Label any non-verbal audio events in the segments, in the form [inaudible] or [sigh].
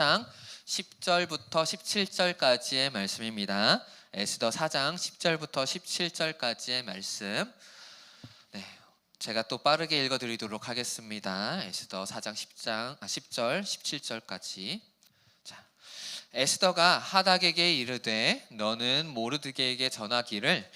10절부터 17절까지의 말씀입니다. 에스더 4장 10절부터 17절까지의 말씀. 네. 제가 또 빠르게 읽어 드리도록 하겠습니다. 에스더 4장 10장 아, 10절 17절까지. 자. 에스더가 하닥에게 이르되 너는 모르드게에게 전하기를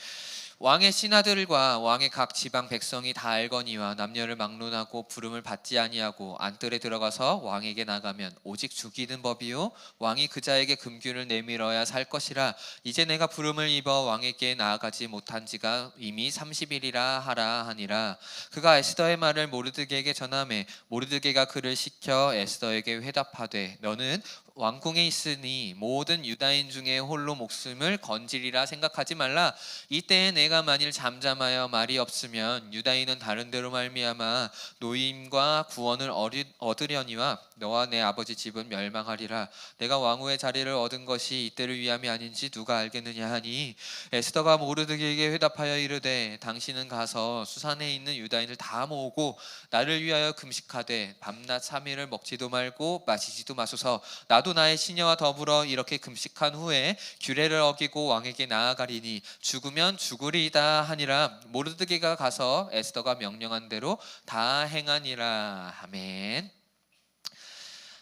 왕의 신하들과 왕의 각 지방 백성이 다 알거니와 남녀를 막론하고 부름을 받지 아니하고 안뜰에 들어가서 왕에게 나가면 오직 죽이는 법이요. 왕이 그자에게 금규를 내밀어야 살 것이라. 이제 내가 부름을 입어 왕에게 나아가지 못한 지가 이미 30일이라 하라 하니라. 그가 에스더의 말을 모르드게에게 전하매 모르드게가 그를 시켜 에스더에게 회답하되 너는 왕궁에 있으니 모든 유다인 중에 홀로 목숨을 건지리라 생각하지 말라. 이때에 내가 만일 잠잠하여 말이 없으면 유다인은 다른 데로 말미암아 노임과 구원을 얻으- 얻으려니와 너와 내 아버지 집은 멸망하리라. 내가 왕후의 자리를 얻은 것이 이때를 위함이 아닌지 누가 알겠느냐 하니 에스더가 모르드게에게 회답하여 이르되 당신은 가서 수산에 있는 유다인을 다 모으고 나를 위하여 금식하되 밤낮 삼일을 먹지도 말고 마시지도 마소서. 나도 나의 시녀와 더불어 이렇게 금식한 후에 규례를 어기고 왕에게 나아가리니 죽으면 죽으리이다 하니라. 모르드게가 가서 에스더가 명령한 대로 다 행하니라. 아멘.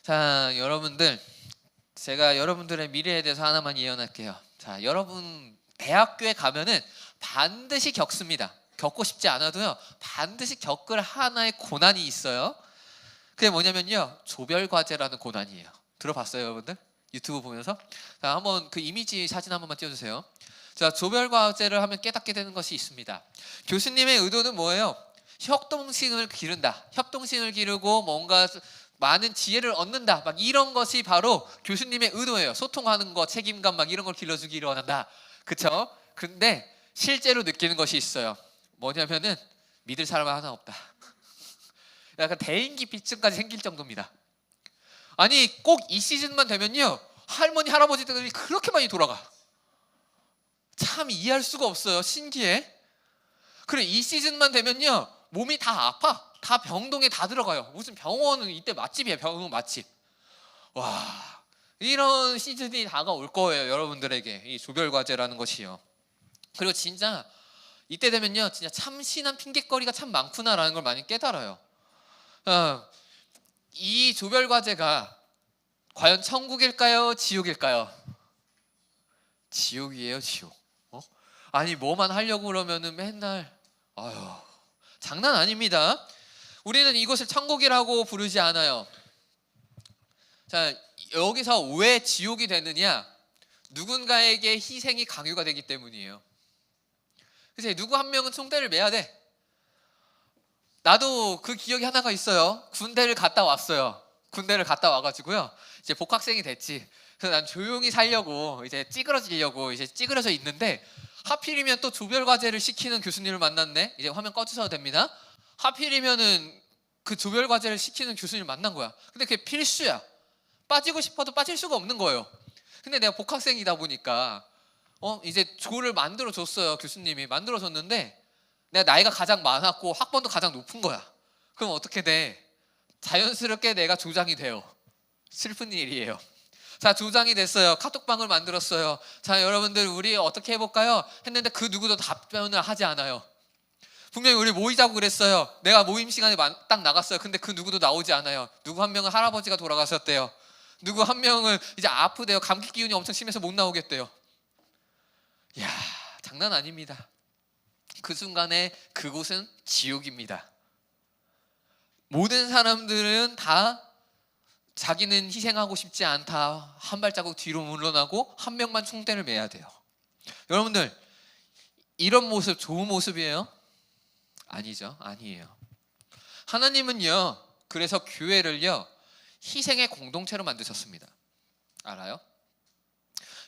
자 여러분들 제가 여러분들의 미래에 대해서 하나만 예언할게요. 자 여러분 대학교에 가면은 반드시 겪습니다. 겪고 싶지 않아도요 반드시 겪을 하나의 고난이 있어요. 그게 뭐냐면요 조별 과제라는 고난이에요. 들어봤어요 여러분들? 유튜브 보면서 자 한번 그 이미지 사진 한 번만 띄워 주세요. 자 조별 과제를 하면 깨닫게 되는 것이 있습니다. 교수님의 의도는 뭐예요? 협동심을 기른다. 협동심을 기르고 뭔가 많은 지혜를 얻는다. 막 이런 것이 바로 교수님의 의도예요. 소통하는 거, 책임감 막 이런 걸 길러주기를 원한다. 그쵸? 근데 실제로 느끼는 것이 있어요. 뭐냐면은 믿을 사람 하나 없다. [laughs] 약간 대인기피증까지 생길 정도입니다. 아니 꼭 이 시즌만 되면요 할머니 할아버지들이 그렇게 많이 돌아가. 참 이해할 수가 없어요. 신기해. 그래 이 시즌만 되면요 몸이 다 아파. 다 병동에 다 들어가요. 무슨 병원은 이때 맛집이에요. 병원 맛집. 와 이런 시즌이 다가올 거예요. 여러분들에게 이 조별 과제라는 것이요. 그리고 진짜 이때 되면요 진짜 참신한 핑계거리가 참 많구나라는 걸 많이 깨달아요. 어, 이 조별 과제가 과연 천국일까요, 지옥일까요? 지옥이에요, 지옥. 어? 아니 뭐만 하려고 그러면은 맨날 아유 장난 아닙니다. 우리는 이것을 천국이라고 부르지 않아요. 자 여기서 왜 지옥이 되느냐? 누군가에게 희생이 강요가 되기 때문이에요. 그래서 누구 한 명은 총대를 매야 돼. 나도 그 기억이 하나가 있어요. 군대를 갔다 왔어요. 군대를 갔다 와가지고요. 이제 복학생이 됐지. 그래서 난 조용히 살려고 이제 찌그러지려고 이제 찌그러져 있는데 하필이면 또 조별 과제를 시키는 교수님을 만났네. 이제 화면 꺼주셔도 됩니다. 하필이면은 그 조별 과제를 시키는 교수님을 만난 거야. 근데 그게 필수야. 빠지고 싶어도 빠질 수가 없는 거예요. 근데 내가 복학생이다 보니까 어 이제 조를 만들어 줬어요. 교수님이 만들어 줬는데 내가 나이가 가장 많았고 학번도 가장 높은 거야. 그럼 어떻게 돼? 자연스럽게 내가 조장이 돼요. 슬픈 일이에요. 자, 조장이 됐어요. 카톡방을 만들었어요. 자, 여러분들 우리 어떻게 해볼까요? 했는데 그 누구도 답변을 하지 않아요. 분명히 우리 모이자고 그랬어요. 내가 모임 시간에 만- 딱 나갔어요. 근데 그 누구도 나오지 않아요. 누구 한 명은 할아버지가 돌아가셨대요. 누구 한 명은 이제 아프대요. 감기 기운이 엄청 심해서 못 나오겠대요. 야, 장난 아닙니다. 그 순간에 그곳은 지옥입니다. 모든 사람들은 다 자기는 희생하고 싶지 않다. 한 발자국 뒤로 물러나고 한 명만 총대를 매야 돼요. 여러분들 이런 모습 좋은 모습이에요? 아니죠. 아니에요. 하나님은요. 그래서 교회를요. 희생의 공동체로 만드셨습니다. 알아요?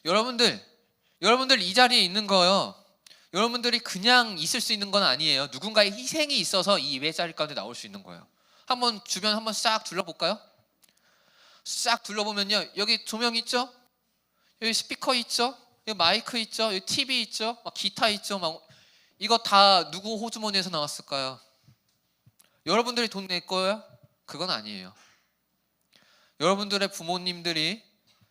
여러분들 여러분들 이 자리에 있는 거요. 여러분들이 그냥 있을 수 있는 건 아니에요. 누군가의 희생이 있어서 이 예배 자리 가운데 나올 수 있는 거예요. 한번 주변 한번 싹 둘러볼까요? 싹 둘러보면요. 여기 조명 있죠? 여기 스피커 있죠? 여기 마이크 있죠? 여기 TV 있죠? 막 기타 있죠? 막 이거 다 누구 호주머니에서 나왔을까요? 여러분들이 돈 낼 거예요? 그건 아니에요. 여러분들의 부모님들이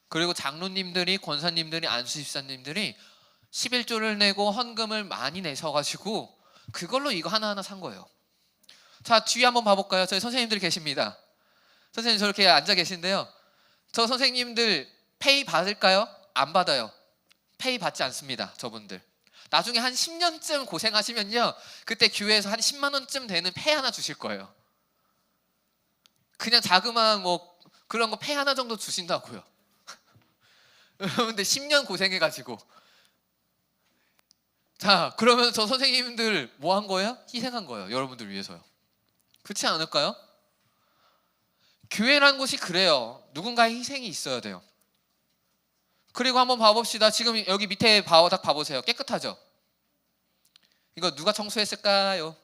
그리고 장로님들이 권사님들이 안수집사님들이 11조를 내고 헌금을 많이 내셔가지고 그걸로 이거 하나하나 산 거예요. 자 뒤에 한번 봐 볼까요? 저희 선생님들 계십니다. 선생님 저렇게 앉아 계신데요. 저 선생님들 페이 받을까요? 안 받아요. 페이 받지 않습니다. 저분들. 나중에 한 10년쯤 고생하시면요. 그때 교회에서 한 10만 원쯤 되는 페이 하나 주실 거예요. 그냥 자그마한 뭐 그런 거 페이 하나 정도 주신다고요. [laughs] 여러분들 10년 고생해 가지고 자 그러면 저 선생님들 뭐 한 거예요? 희생한 거예요. 여러분들 위해서요. 그렇지 않을까요? 교회라는 곳이 그래요. 누군가의 희생이 있어야 돼요. 그리고 한번 봐봅시다. 지금 여기 밑에 바닥 봐보세요. 깨끗하죠? 이거 누가 청소했을까요?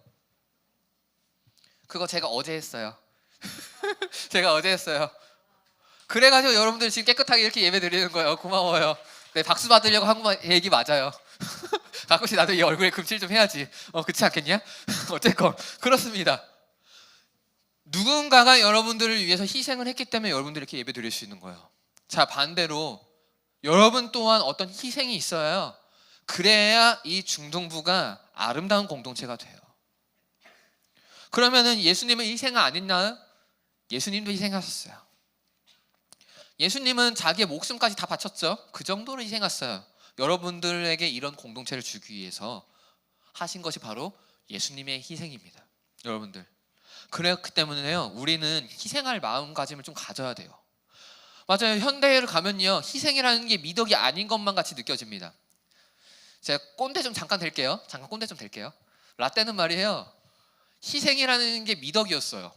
그거 제가 어제 했어요. [laughs] 제가 어제 했어요. 그래가지고 여러분들 지금 깨끗하게 이렇게 예배 드리는 거예요. 고마워요. 네, 박수 받으려고 한거 얘기 맞아요. [laughs] 가끔씩 나도 이 얼굴에 금칠 좀 해야지. 어, 그렇지 않겠냐? [laughs] 어쨌건 그렇습니다. 누군가가 여러분들을 위해서 희생을 했기 때문에 여러분들이 이렇게 예배 드릴 수 있는 거예요. 자, 반대로 여러분 또한 어떤 희생이 있어요. 그래야 이 중동부가 아름다운 공동체가 돼요. 그러면은 예수님은 희생 안 했나요? 예수님도 희생하셨어요. 예수님은 자기의 목숨까지 다 바쳤죠. 그 정도로 희생했어요. 여러분들에게 이런 공동체를 주기 위해서 하신 것이 바로 예수님의 희생입니다. 여러분들. 그렇기 때문에요. 우리는 희생할 마음가짐을 좀 가져야 돼요. 맞아요. 현대를 가면요. 희생이라는 게 미덕이 아닌 것만 같이 느껴집니다. 제가 꼰대 좀 잠깐 될게요. 잠깐 꼰대 좀 될게요. 라떼는 말이에요. 희생이라는 게 미덕이었어요.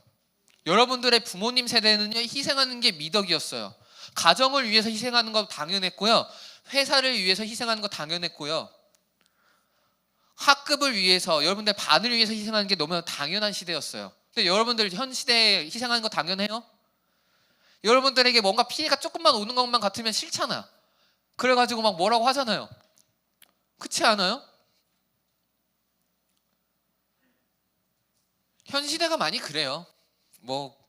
여러분들의 부모님 세대는요. 희생하는 게 미덕이었어요. 가정을 위해서 희생하는 거 당연했고요. 회사를 위해서 희생하는 거 당연했고요. 학급을 위해서 여러분들 반을 위해서 희생하는 게 너무 당연한 시대였어요. 근데 여러분들 현 시대에 희생하는 거 당연해요? 여러분들에게 뭔가 피해가 조금만 오는 것만 같으면 싫잖아. 그래가지고 막 뭐라고 하잖아요. 그렇지 않아요? 현 시대가 많이 그래요. 뭐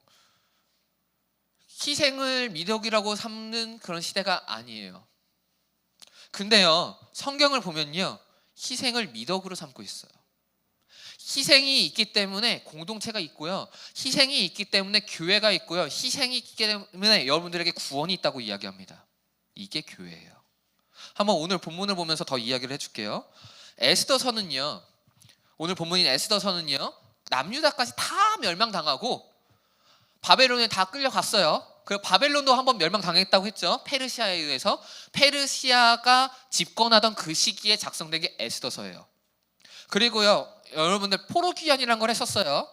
희생을 미덕이라고 삼는 그런 시대가 아니에요. 근데요, 성경을 보면요, 희생을 미덕으로 삼고 있어요. 희생이 있기 때문에 공동체가 있고요. 희생이 있기 때문에 교회가 있고요. 희생이 있기 때문에 여러분들에게 구원이 있다고 이야기합니다. 이게 교회예요. 한번 오늘 본문을 보면서 더 이야기를 해줄게요. 에스더서는요. 오늘 본문인 에스더서는요. 남유다까지 다 멸망당하고 바벨론에 다 끌려갔어요. 그 바벨론도 한번 멸망당했다고 했죠. 페르시아에 의해서 페르시아가 집권하던 그 시기에 작성된 게 에스더서예요. 그리고요, 여러분들 포로기한이라는 걸 했었어요.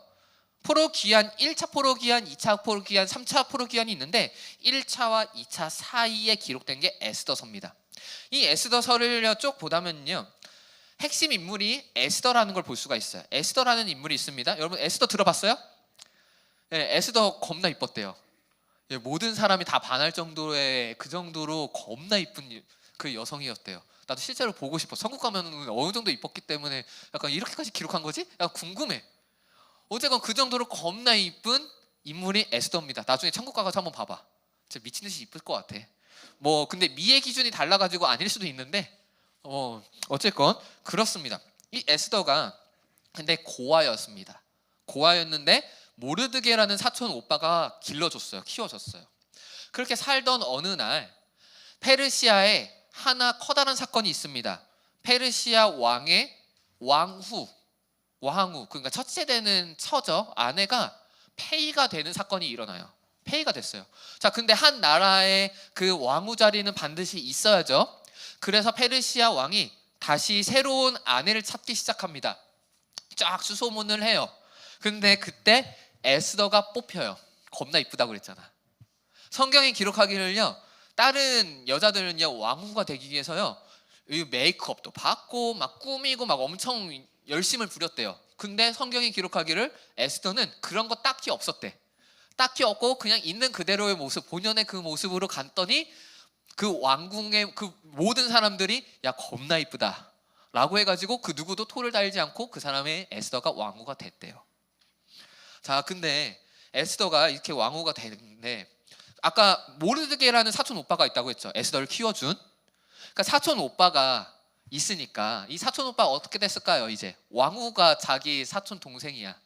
포로기한 1차 포로기한, 2차 포로기한, 3차 포로기한이 있는데 1차와 2차 사이에 기록된 게 에스더서입니다. 이 에스더서를 쭉 보다면요. 핵심 인물이 에스더라는 걸 볼 수가 있어요. 에스더라는 인물이 있습니다. 여러분 에스더 들어봤어요? 네, 에스더 겁나 이뻤대요. 예, 모든 사람이 다 반할 정도의 그 정도로 겁나 이쁜 그 여성이었대요. 나도 실제로 보고 싶어. 천국 가면 어느 정도 이뻤기 때문에 약간 이렇게까지 기록한 거지? 약간 궁금해. 어쨌건 그 정도로 겁나 이쁜 인물이 에스더입니다. 나중에 천국 가서 한번 봐봐. 진짜 미친 듯이 이쁠 것 같아. 뭐 근데 미의 기준이 달라가지고 아닐 수도 있는데 어 어쨌건 그렇습니다. 이 에스더가 근데 고아였습니다. 고아였는데 모르드게라는 사촌 오빠가 길러줬어요. 키워줬어요. 그렇게 살던 어느 날 페르시아에 하나 커다란 사건이 있습니다. 페르시아 왕의 왕후, 왕후 그러니까 첫째 되는 처죠 아내가 폐위가 되는 사건이 일어나요. 폐위가 됐어요. 자, 근데 한 나라의 그 왕후 자리는 반드시 있어야죠. 그래서 페르시아 왕이 다시 새로운 아내를 찾기 시작합니다. 쫙 수소문을 해요. 근데 그때 에스더가 뽑혀요. 겁나 이쁘다고 그랬잖아. 성경이 기록하기를요. 다른 여자들은요 왕후가 되기 위해서요 이 메이크업도 받고 막 꾸미고 막 엄청 열심을 부렸대요. 근데 성경이 기록하기를 에스더는 그런 거 딱히 없었대. 딱히 없고 그냥 있는 그대로의 모습, 본연의 그 모습으로 갔더니 그 왕궁의 그 모든 사람들이 야 겁나 이쁘다. 라고 해가지고 그 누구도 토를 달지 않고 그 사람의 에스더가 왕후가 됐대요. 자, 근데 에스더가 이렇게 왕후가 되는데 아까 모르드게라는 사촌 오빠가 있다고 했죠. 에스더를 키워준. 그러니까 사촌 오빠가 있으니까 이 사촌 오빠가 어떻게 됐을까요? 이제 왕후가 자기 사촌 동생이야.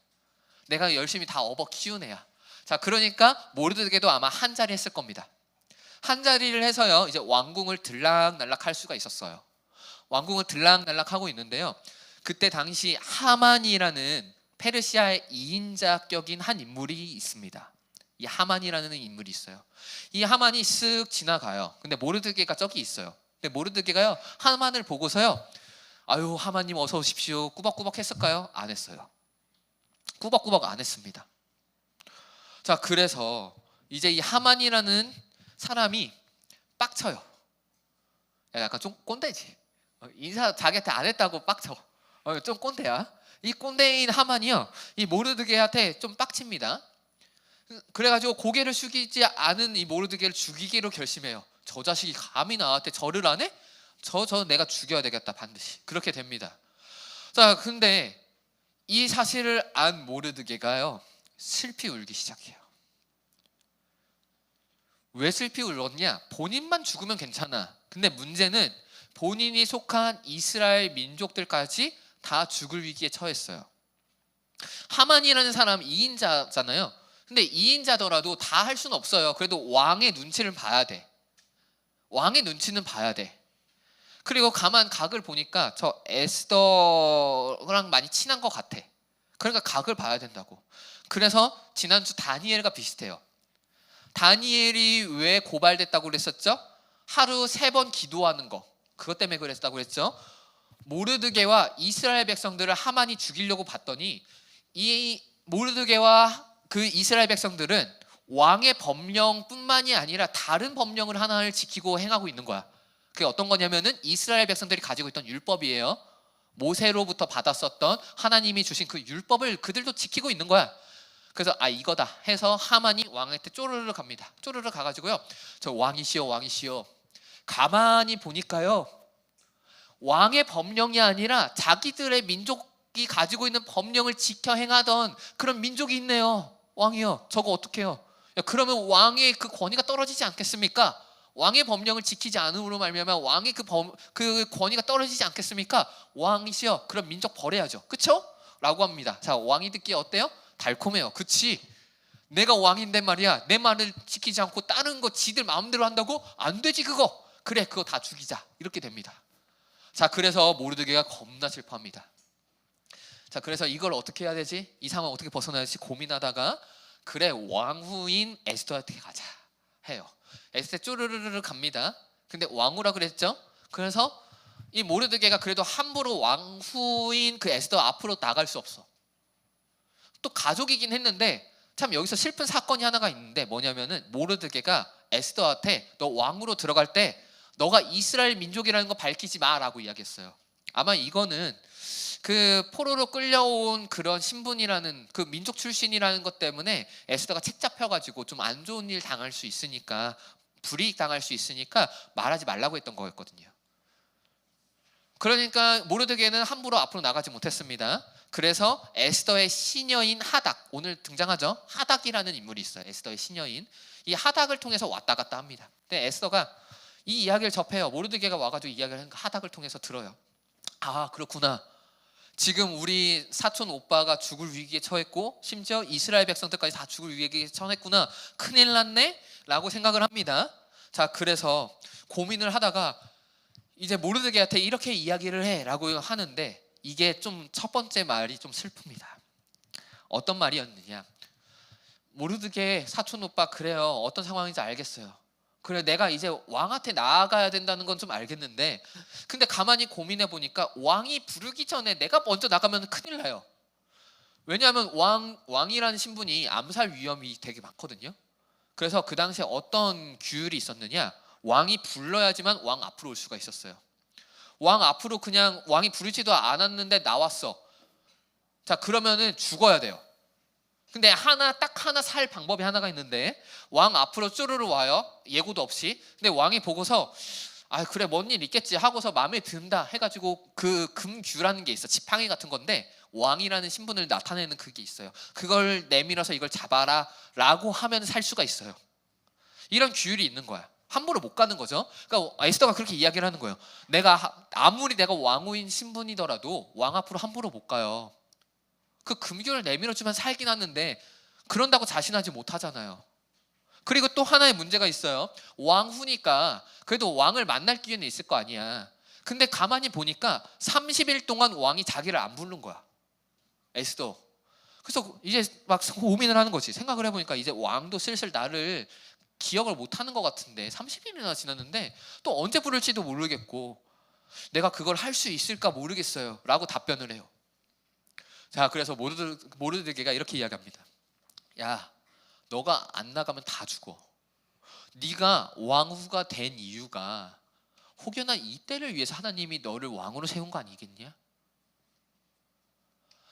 내가 열심히 다 업어 키운 애야. 자, 그러니까 모르드게도 아마 한 자리 했을 겁니다. 한 자리를 해서요. 이제 왕궁을 들락날락 할 수가 있었어요. 왕궁을 들락날락 하고 있는데요. 그때 당시 하만이라는 페르시아의 2인자격인 한 인물이 있습니다. 이 하만이라는 인물이 있어요. 이 하만이 쓱 지나가요. 근데 모르드게가 저기 있어요. 근데 모르드게가요. 하만을 보고서요. 아유 하만님 어서 오십시오. 꾸벅꾸벅 했을까요? 안 했어요. 꾸벅꾸벅 안 했습니다. 자 그래서 이제 이 하만이라는 사람이 빡쳐요. 야, 약간 좀 꼰대지. 어, 인사 자기한테 안 했다고 빡쳐. 어, 좀 꼰대야. 이 꼰대인 하만이요. 이 모르드게한테 좀 빡칩니다. 그래가지고 고개를 숙이지 않은 이 모르드게를 죽이기로 결심해요. 저 자식이 감히 나한테 절을 안 해? 저, 저 내가 죽여야 되겠다 반드시. 그렇게 됩니다. 자, 근데 이 사실을 안 모르드게가요. 슬피 울기 시작해요. 왜 슬피 울었냐? 본인만 죽으면 괜찮아. 근데 문제는 본인이 속한 이스라엘 민족들까지 다 죽을 위기에 처했어요. 하만이라는 사람 2인자잖아요. 근데 2인자더라도 다 할 수는 없어요. 그래도 왕의 눈치를 봐야 돼. 왕의 눈치는 봐야 돼. 그리고 가만 각을 보니까 저 에스더랑 많이 친한 것 같아. 그러니까 각을 봐야 된다고. 그래서 지난주 다니엘과 비슷해요. 다니엘이 왜 고발됐다고 그랬었죠? 하루 세 번 기도하는 거. 그것 때문에 그랬다고 그랬죠. 모르드게와 이스라엘 백성들을 하만이 죽이려고 봤더니 이 모르드게와 그 이스라엘 백성들은 왕의 법령뿐만이 아니라 다른 법령을 하나를 지키고 행하고 있는 거야. 그게 어떤 거냐면은 이스라엘 백성들이 가지고 있던 율법이에요. 모세로부터 받았었던 하나님이 주신 그 율법을 그들도 지키고 있는 거야. 그래서 아 이거다 해서 하만이 왕한테 쪼르르 갑니다. 쪼르르 가가지고요. 저 왕이시여 왕이시여. 가만히 보니까요. 왕의 법령이 아니라 자기들의 민족이 가지고 있는 법령을 지켜 행하던 그런 민족이 있네요. 왕이요. 저거 어떡해요? 야, 그러면 왕의 그 권위가 떨어지지 않겠습니까? 왕의 법령을 지키지 않음으로 말미암아 왕의 그, 범, 그 권위가 떨어지지 않겠습니까? 왕이시여. 그럼 민족 버려야죠. 그쵸? 라고 합니다. 자, 왕이 듣기에 어때요? 달콤해요. 그치? 내가 왕인데 말이야. 내 말을 지키지 않고 다른 거 지들 마음대로 한다고? 안 되지 그거. 그래 그거 다 죽이자. 이렇게 됩니다. 자, 그래서 모르드게가 겁나 슬퍼합니다. 자, 그래서 이걸 어떻게 해야 되지? 이 상황 어떻게 벗어나야 지 고민하다가 그래 왕후인 에스더한테 가자 해요. 에스테 쪼르르르 갑니다. 근데 왕후라 그랬죠? 그래서 이 모르드게가 그래도 함부로 왕후인 그 에스더 앞으로 나갈 수 없어. 또 가족이긴 했는데 참 여기서 슬픈 사건이 하나가 있는데 뭐냐면은 모르드게가 에스더한테 너 왕으로 들어갈 때 너가 이스라엘 민족이라는 거 밝히지 마라고 이야기했어요. 아마 이거는 그 포로로 끌려온 그런 신분이라는 그 민족 출신이라는 것 때문에 에스더가 책 잡혀가지고 좀 안 좋은 일 당할 수 있으니까 불이익 당할 수 있으니까 말하지 말라고 했던 거였거든요. 그러니까 모르드게는 함부로 앞으로 나가지 못했습니다. 그래서 에스더의 시녀인 하닥 오늘 등장하죠. 하닥이라는 인물이 있어요. 에스더의 시녀인 이 하닥을 통해서 왔다 갔다 합니다. 근데 에스더가 이 이야기를 접해요. 모르드게가 와가지고 이야기를 하닥을 통해서 들어요. 아 그렇구나. 지금 우리 사촌 오빠가 죽을 위기에 처했고 심지어 이스라엘 백성들까지 다 죽을 위기에 처했구나. 큰일 났네. 라고 생각을 합니다. 자 그래서 고민을 하다가 이제 모르드게한테 이렇게 이야기를 해라고 하는데 이게 좀 첫 번째 말이 좀 슬픕니다. 어떤 말이었느냐? 모르드게 사촌 오빠 그래요. 어떤 상황인지 알겠어요. 그래 내가 이제 왕한테 나아가야 된다는 건 좀 알겠는데 근데 가만히 고민해 보니까 왕이 부르기 전에 내가 먼저 나가면 큰일 나요. 왜냐하면 왕 왕이라는 신분이 암살 위험이 되게 많거든요. 그래서 그 당시에 어떤 규율이 있었느냐? 왕이 불러야지만 왕 앞으로 올 수가 있었어요. 왕 앞으로 그냥 왕이 부르지도 않았는데 나왔어. 자 그러면은 죽어야 돼요. 근데 하나 딱 하나 살 방법이 하나가 있는데 왕 앞으로 쪼르르 와요 예고도 없이 근데 왕이 보고서 아 그래 뭔 일 있겠지 하고서 마음에 든다 해가지고 그 금규라는 게 있어 지팡이 같은 건데 왕이라는 신분을 나타내는 그게 있어요 그걸 내밀어서 이걸 잡아라 라고 하면 살 수가 있어요 이런 규율이 있는 거야. 함부로 못 가는 거죠. 그러니까 에스더가 그렇게 이야기를 하는 거예요. 내가 하- 아무리 내가 왕후인 신분이더라도 왕 앞으로 함부로 못 가요. 그 금규를 내밀어주면 살긴 하는데 그런다고 자신하지 못하잖아요. 그리고 또 하나의 문제가 있어요. 왕후니까 그래도 왕을 만날 기회는 있을 거 아니야. 근데 가만히 보니까 30일 동안 왕이 자기를 안 부른 거야. 에스더. 그래서 이제 막 고민을 하는 거지. 생각을 해보니까 이제 왕도 슬슬 나를 기억을 못 하는 것 같은데 30일이나 지났는데 또 언제 부를지도 모르겠고 내가 그걸 할 수 있을까 모르겠어요. 라고 답변을 해요. 자, 그래서 모르드, 모르드게가 이렇게 이야기합니다. 야, 너가 안 나가면 다 죽어. 네가 왕후가 된 이유가 혹여나 이때를 위해서 하나님이 너를 왕으로 세운 거 아니겠냐?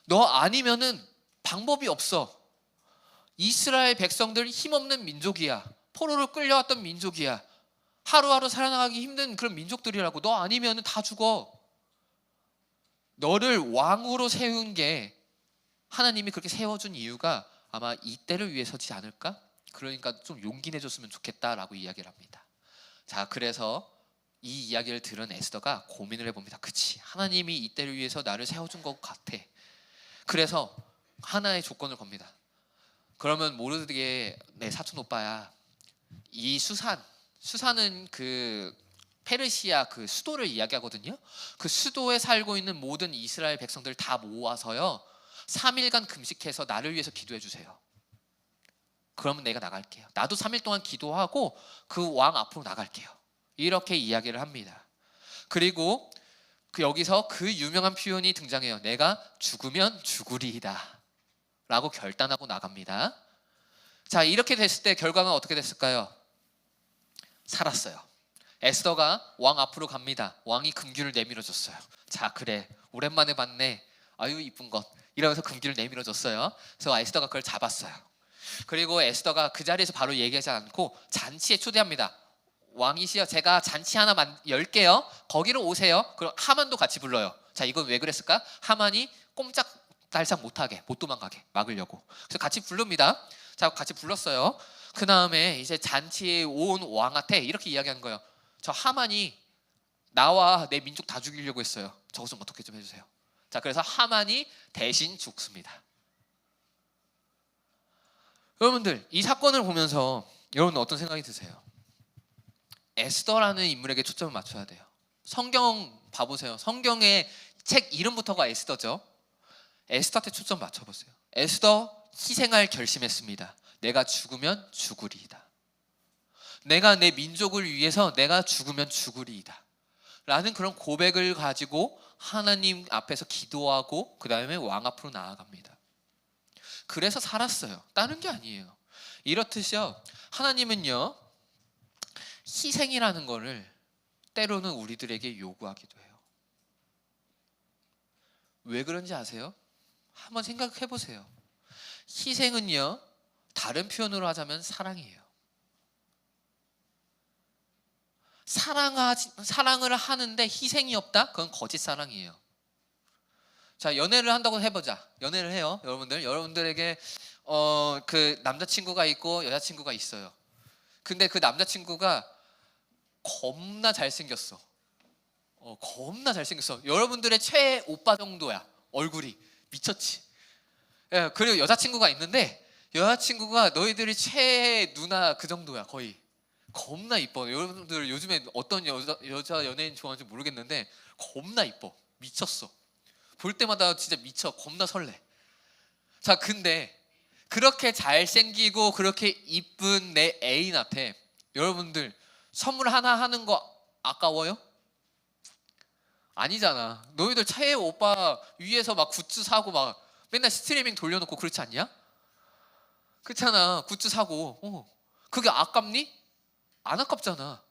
너 아니면은 방법이 없어. 이스라엘 백성들 힘없는 민족이야. 포로로 끌려왔던 민족이야. 하루하루 살아나가기 힘든 그런 민족들이라고. 너 아니면은 다 죽어. 너를 왕으로 세운 게 하나님이 그렇게 세워준 이유가 아마 이때를 위해서지 않을까? 그러니까 좀 용기 내줬으면 좋겠다라고 이야기를 합니다. 자, 그래서 이 이야기를 들은 에스더가 고민을 해봅니다. 그치, 하나님이 이때를 위해서 나를 세워준 것 같아. 그래서 하나의 조건을 겁니다. 그러면 모르드게 내 사촌 오빠야. 이 수산, 수산은 그 페르시아 그 수도를 이야기하거든요. 그 수도에 살고 있는 모든 이스라엘 백성들 다 모아서요. 3일간 금식해서 나를 위해서 기도해 주세요. 그러면 내가 나갈게요. 나도 3일 동안 기도하고 그 왕 앞으로 나갈게요. 이렇게 이야기를 합니다. 그리고 그 여기서 그 유명한 표현이 등장해요. 내가 죽으면 죽으리이다. 라고 결단하고 나갑니다. 자, 이렇게 됐을 때 결과는 어떻게 됐을까요? 살았어요. 에스더가 왕 앞으로 갑니다. 왕이 금규를 내밀어 줬어요. 자, 그래. 오랜만에 봤네. 아유, 이쁜 것. 이러면서 금규를 내밀어 줬어요. 그래서 에스더가 그걸 잡았어요. 그리고 에스더가 그 자리에서 바로 얘기하지 않고 잔치에 초대합니다. 왕이시여 제가 잔치 하나 만, 열게요. 거기로 오세요. 그럼 하만도 같이 불러요. 자, 이건 왜 그랬을까? 하만이 꼼짝 달싹 못하게 못 도망가게 막으려고. 그래서 같이 부릅니다. 자, 같이 불렀어요. 그 다음에 이제 잔치에 온 왕한테 이렇게 이야기하는 거예요. 저 하만이 나와 내 민족 다 죽이려고 했어요. 저것 좀 어떻게 좀 해주세요. 자, 그래서 하만이 대신 죽습니다. 여러분들 이 사건을 보면서 여러분 어떤 생각이 드세요? 에스더라는 인물에게 초점을 맞춰야 돼요. 성경 봐보세요. 성경의 책 이름부터가 에스더죠. 에스더한테 초점 맞춰보세요. 에스더 희생할 결심했습니다. 내가 죽으면 죽으리이다. 내가 내 민족을 위해서 내가 죽으면 죽으리이다. 라는 그런 고백을 가지고 하나님 앞에서 기도하고 그 다음에 왕 앞으로 나아갑니다. 그래서 살았어요. 다른 게 아니에요. 이렇듯이요. 하나님은요. 희생이라는 거를 때로는 우리들에게 요구하기도 해요. 왜 그런지 아세요? 한번 생각해 보세요. 희생은요. 다른 표현으로 하자면 사랑이에요. 사랑하지, 사랑을 하는데 희생이 없다? 그건 거짓 사랑이에요. 자, 연애를 한다고 해보자. 연애를 해요, 여러분들. 여러분들에게 어, 그 남자친구가 있고 여자친구가 있어요. 근데 그 남자친구가 겁나 잘생겼어. 어, 겁나 잘생겼어. 여러분들의 최애 오빠 정도야. 얼굴이 미쳤지. 예, 그리고 여자친구가 있는데 여자친구가 너희들이 최애 누나 그 정도야 거의. 겁나 이뻐. 여러분들 요즘에 어떤 여자, 여자 연예인 좋아하는지 모르겠는데 겁나 이뻐. 미쳤어. 볼 때마다 진짜 미쳐. 겁나 설레. 자, 근데 그렇게 잘생기고 그렇게 이쁜 내 애인한테 여러분들 선물 하나 하는 거 아까워요? 아니잖아. 너희들 차에 오빠 위에서 막 굿즈 사고 막 맨날 스트리밍 돌려놓고 그렇지 않냐? 그렇잖아. 굿즈 사고. 어. 그게 아깝니? 안 아깝잖아.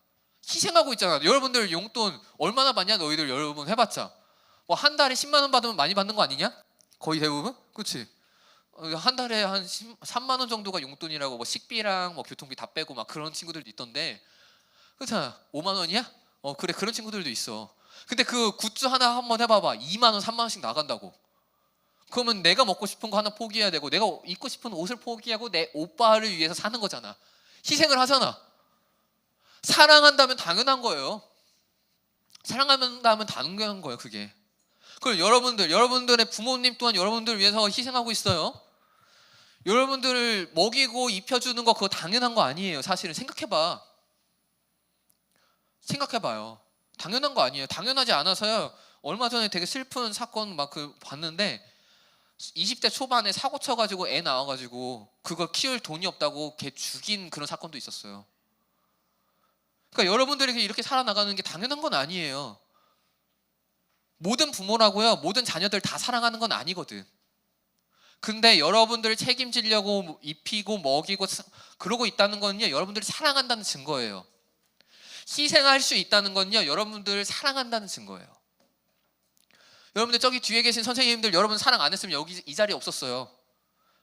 희생하고 있잖아. 여러분들 용돈 얼마나 받냐? 너희들 여러분 해봤자. 뭐 한 달에 10만 원 받으면 많이 받는 거 아니냐? 거의 대부분? 그렇지? 어, 한 달에 한 10, 3만 원 정도가 용돈이라고 뭐 식비랑 뭐 교통비 다 빼고 막 그런 친구들도 있던데 그렇잖아 5만 원이야? 어 그래 그런 친구들도 있어 근데 그 굿즈 하나 한번 해봐봐 2만 원 3만 원씩 나간다고 그러면 내가 먹고 싶은 거 하나 포기해야 되고 내가 입고 싶은 옷을 포기하고 내 오빠를 위해서 사는 거잖아 희생을 하잖아 사랑한다면 당연한 거예요. 사랑한다면 당연한 거예요, 그게. 그럼 여러분들, 여러분들의 부모님 또한 여러분들을 위해서 희생하고 있어요. 여러분들을 먹이고 입혀주는 거 그거 당연한 거 아니에요. 사실은 생각해봐. 생각해봐요. 당연한 거 아니에요. 당연하지 않아서요. 얼마 전에 되게 슬픈 사건 막 그 봤는데 20대 초반에 사고 쳐가지고 애 나와가지고 그걸 키울 돈이 없다고 걔 죽인 그런 사건도 있었어요. 그러니까 여러분들이 이렇게 살아나가는 게 당연한 건 아니에요. 모든 부모라고요, 모든 자녀들 다 사랑하는 건 아니거든. 근데 여러분들을 책임지려고 입히고 먹이고 사- 그러고 있다는 건요, 여러분들이 사랑한다는 증거예요. 희생할 수 있다는 건요, 여러분들을 사랑한다는 증거예요. 여러분들 저기 뒤에 계신 선생님들 여러분 사랑 안 했으면 여기 이 자리에 없었어요.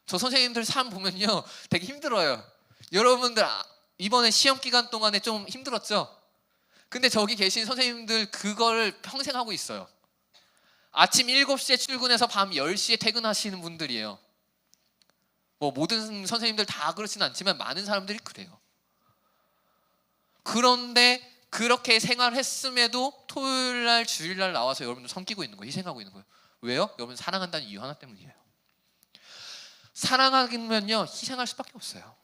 저 선생님들 삶 보면요, 되게 힘들어요. 여러분들 아- 이번에 시험 기간 동안에 좀 힘들었죠? 근데 저기 계신 선생님들 그걸 평생 하고 있어요. 아침 7시에 출근해서 밤 10시에 퇴근하시는 분들이에요. 뭐 모든 선생님들 다 그렇지는 않지만 많은 사람들이 그래요. 그런데 그렇게 생활했음에도 토요일 날 주일 날 나와서 여러분들 섬기고 있는 거예요. 희생하고 있는 거예요. 왜요? 여러분 사랑한다는 이유 하나 때문이에요. 사랑하면요 희생할 수밖에 없어요.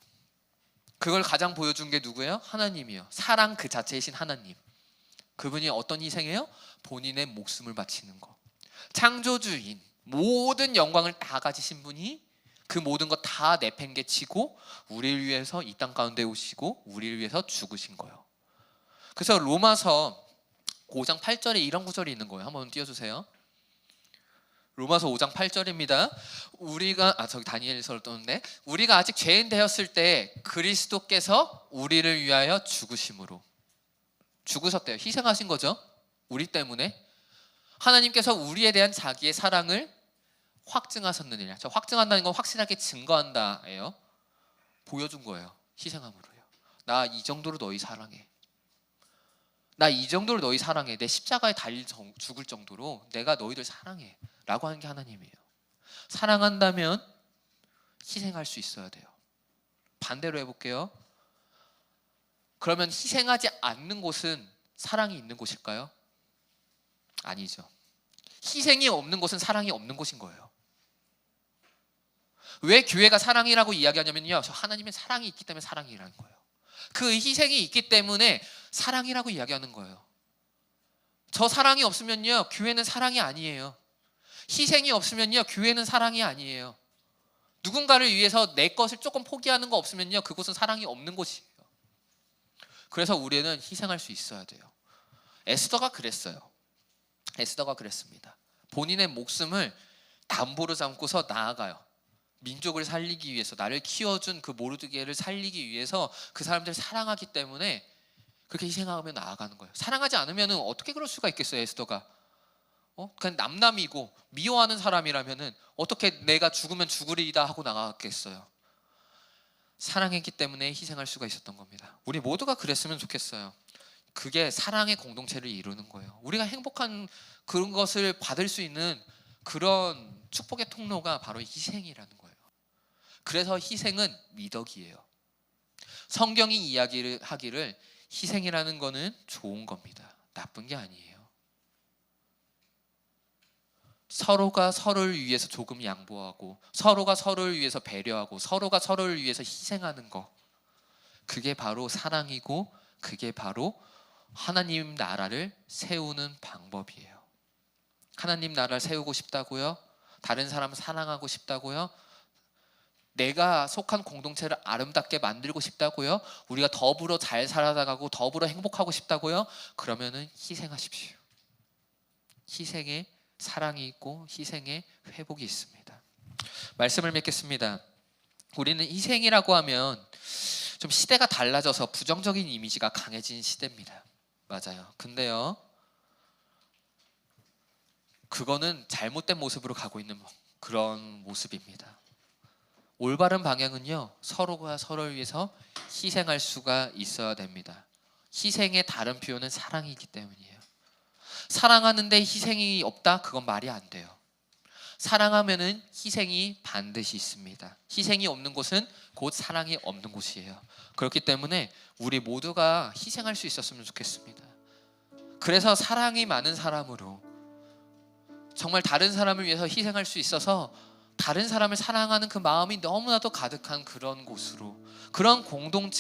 그걸 가장 보여준 게 누구예요? 하나님이요. 사랑 그 자체이신 하나님. 그분이 어떤 희생이에요? 본인의 목숨을 바치는 거. 창조주인 모든 영광을 다 가지신 분이 그 모든 것 다 내팽개치고 우리를 위해서 이 땅 가운데 오시고 우리를 위해서 죽으신 거예요. 그래서 로마서 5장 8절에 이런 구절이 있는 거예요. 한번 띄워주세요. 로마서 5장 8절입니다. 우리가 아 저기 다니엘서를 떴는데 우리가 아직 죄인 되었을 때 그리스도께서 우리를 위하여 죽으심으로 죽으셨대요. 희생하신 거죠. 우리 때문에 하나님께서 우리에 대한 자기의 사랑을 확증하셨느니라. 저 확증한다는 건 확실하게 증거한다예요. 보여준 거예요. 희생함으로요. 나 이 정도로 너희 사랑해. 나 이 정도로 너희 사랑해. 내 십자가에 달릴 정, 죽을 정도로 내가 너희들 사랑해. 라고 하는 게 하나님이에요. 사랑한다면 희생할 수 있어야 돼요. 반대로 해볼게요. 그러면 희생하지 않는 곳은 사랑이 있는 곳일까요? 아니죠. 희생이 없는 곳은 사랑이 없는 곳인 거예요. 왜 교회가 사랑이라고 이야기하냐면요. 저 하나님의 사랑이 있기 때문에 사랑이라는 거예요. 그 희생이 있기 때문에 사랑이라고 이야기하는 거예요. 저 사랑이 없으면요. 교회는 사랑이 아니에요. 희생이 없으면요. 교회는 사랑이 아니에요. 누군가를 위해서 내 것을 조금 포기하는 거 없으면요. 그곳은 사랑이 없는 곳이에요. 그래서 우리는 희생할 수 있어야 돼요. 에스더가 그랬어요. 에스더가 그랬습니다. 본인의 목숨을 담보로 삼고서 나아가요. 민족을 살리기 위해서 나를 키워준 그 모르드게를 살리기 위해서 그 사람들 사랑하기 때문에 그렇게 희생하며 나아가는 거예요. 사랑하지 않으면 어떻게 그럴 수가 있겠어요, 에스더가? 어? 그냥 남남이고 미워하는 사람이라면은 어떻게 내가 죽으면 죽으리이다 하고 나가겠어요. 사랑했기 때문에 희생할 수가 있었던 겁니다. 우리 모두가 그랬으면 좋겠어요. 그게 사랑의 공동체를 이루는 거예요. 우리가 행복한 그런 것을 받을 수 있는 그런 축복의 통로가 바로 희생이라는 거예요. 그래서 희생은 미덕이에요. 성경이 이야기를 하기를 희생이라는 거는 좋은 겁니다. 나쁜 게 아니에요. 서로가 서로를 위해서 조금 양보하고 서로가 서로를 위해서 배려하고 서로가 서로를 위해서 희생하는 거 그게 바로 사랑이고 그게 바로 하나님 나라를 세우는 방법이에요. 하나님 나라를 세우고 싶다고요? 다른 사람 사랑하고 싶다고요? 내가 속한 공동체를 아름답게 만들고 싶다고요? 우리가 더불어 잘 살아가고 더불어 행복하고 싶다고요? 그러면은 희생하십시오. 희생에 사랑이 있고 희생에 회복이 있습니다. 말씀을 맺겠습니다. 우리는 희생이라고 하면 좀 시대가 달라져서 부정적인 이미지가 강해진 시대입니다. 맞아요. 근데요. 그거는 잘못된 모습으로 가고 있는 그런 모습입니다. 올바른 방향은요. 서로가 서로를 위해서 희생할 수가 있어야 됩니다. 희생의 다른 표현은 사랑이기 때문이에요. 사랑하는데 희생이 없다? 그건 말이 안 돼요. 사랑하면은 희생이 반드시 있습니다. 희생이 없는 곳은 곧 사랑이 없는 곳이에요. 그렇기 때문에 우리 모두가 희생할 수 있었으면 좋겠습니다. 그래서 사랑이 많은 사람으로 정말 다른 사람을 위해서 희생할 수 있어서 다른 사람을 사랑하는 그 마음이 너무나도 가득한 그런 곳으로 그런 공동체